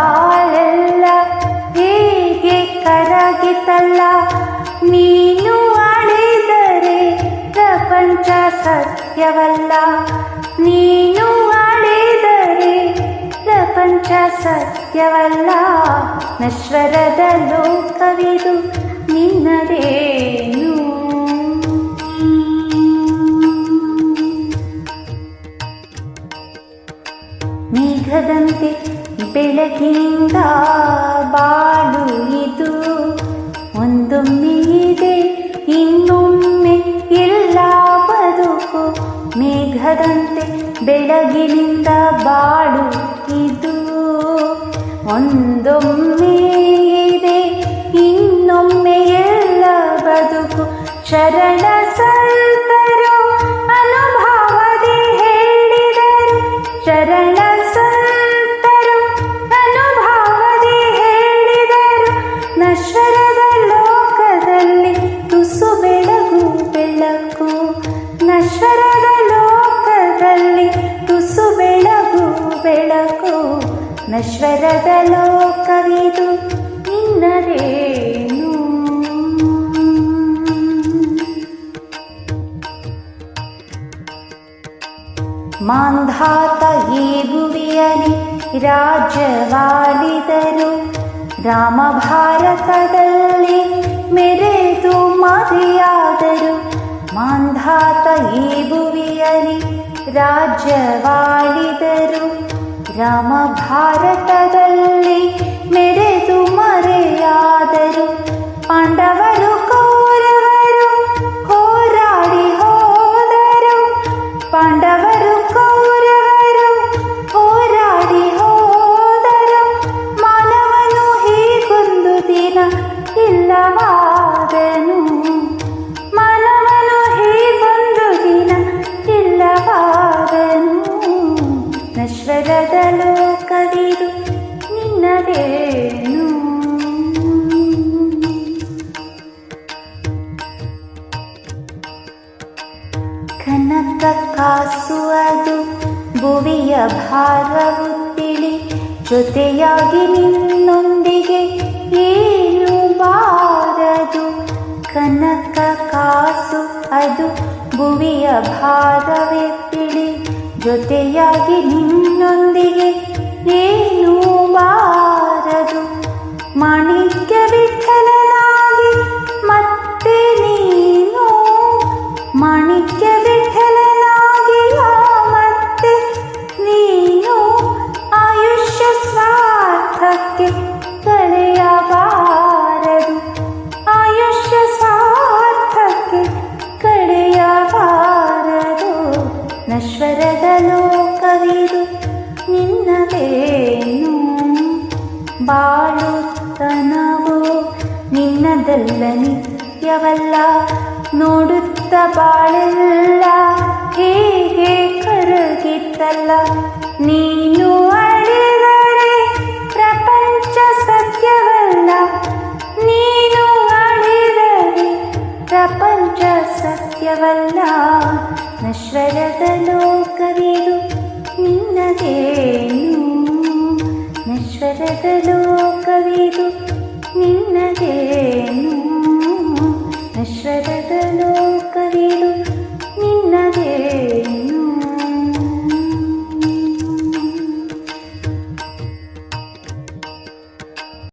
ಬಾಳೆಲ್ಲ ಹೇಗೆ ಕರಗಿತಲ್ಲ? ನೀನು ಅಳೆದರೆ ಪ್ರಪಂಚ ಸತ್ಯವಲ್ಲ. ನೀನು ಅಳೆದರೆ ಪ್ರಪಂಚ ಸತ್ಯವಲ್ಲ. ನಶ್ವರದ ಲೋಕವಿದು ನಿನ್ನದೇನು ಬೆಳಗಿನಿಂದ ಬಾಳು ಇದು. ಒಂದೊಮ್ಮೆ ಇದೆ, ಇನ್ನೊಮ್ಮೆ ಇಲ್ಲ ಬದುಕು. ಮೇಘದಂತೆ ಬೆಳಗಿನಿಂದ ಬಾಳು ಇದು. ಒಂದೊಮ್ಮೆ ಇದೆ, ಇನ್ನೊಮ್ಮೆ ಎಲ್ಲ ಬದುಕು. ಶರಣ ಸಂತರು ಅನುಭವದಿ ಹೇಳಿದರು. ಶರಣ ನಶ್ವರದ ಲೋಕವಿದು ನಿನ್ನದೇನು ಮಾಂಧಾತ ಈ ಭುವಿಯಲಿ ರಾಜ್ಯವಾಳಿದರು ರಾಮ ಭಾರತದಲ್ಲಿ ಮೆರೆದು ಮರೆಯಾದರು ಮಾಂಧಾತ ಈ ಭುವಿಯಲಿ ರಾಜ್ಯವಾಳಿದರು ರಾಮ ಭಾರತದಲ್ಲಿ ಮೆರೆದು ಮರೆಯಾದರು. ಪಾಂಡವರು ಕಾಸು ಅದು ಭುವಿಯ ಭಾರವು ತಿಳಿ, ಜೊತೆಯಾಗಿ ನಿನ್ನೊಂದಿಗೆ ಏನು ಬಾರದು ಕನಕ ಕಾಸು ಅದು ಭುವಿಯ ಭಾರವೇ ತಿಳಿ, ಜೊತೆಯಾಗಿ ನಿನ್ನೊಂದಿಗೆ ನಶ್ವರದ ಲೋಕವಿದು ನಿನ್ನದೇನು? ಬಾಳುತ್ತನವೋ? ನಿನ್ನದಲ್ಲ ನಿತ್ಯವಲ್ಲ, ನೋಡುತ್ತ ಬಾಳೆಲ್ಲ ಹೇಗೆ ಕರಗಿತ್ತಲ್ಲ? ನೀನು ಅಳಿದರೆ ಪ್ರಪಂಚ ಸತ್ಯವಲ್ಲ, ನೀನು ಅಳಿದರೆ ಪ್ರಪಂಚ ಸತ್ಯವಲ್ಲ. ನಶ್ವರದ ಲೋಕವಿದು ನಿನ್ನದೇನು ನಶ್ವರದ ಲೋಕವಿದು ನಿನ್ನದೇನು ನಶ್ವರದ ಲೋಕವಿದು ನಿನ್ನದೇನು